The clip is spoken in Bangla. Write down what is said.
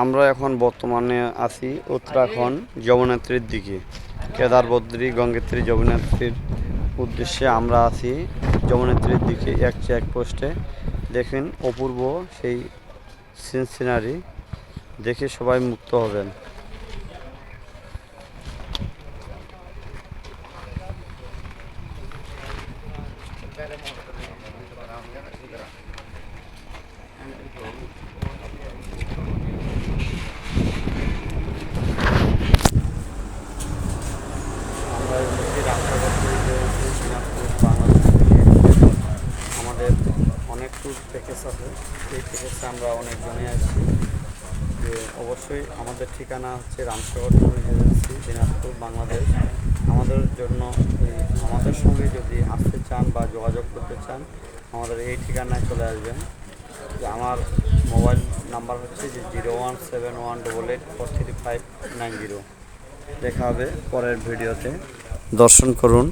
আমরা এখন বর্তমানে আছি উত্তরাখণ্ড যমুনেত্রীর দিকে। কেদার বদ্রী, গঙ্গোত্রী যমুনেত্রীর উদ্দেশ্যে আমরা আছি যমুনেত্রীর দিকে এক চেকপোস্টে দেখেন অপূর্ব সেই সিন সিনারি দেখে সবাই মুক্ত হবেন। আমরা এসেছি রামসাগর থেকে বেরিয়েছি দিনাজপুর বাংলাদেশ থেকে আমাদের অনেক ট্যুর প্যাকেজ আছে। এই প্যাকেজে আমরা অনেকজনে আসছি। যে অবশ্যই আমাদের ঠিকানা হচ্ছে রামসাগর ট্যুরিস্ট এজেন্সি দিনাজপুর, বাংলাদেশ। আমাদের জন্য আমাদের সঙ্গে যদি আসতে চান বা যোগাযোগ করতে চান, আমাদের এই ঠিকানায় চলে আসবেন। আমার মোবাইল নাম্বার হচ্ছে যে zero one seven one double eight four three five nine zero. দেখা হবে পরের ভিডিওতে। দর্শন করুন।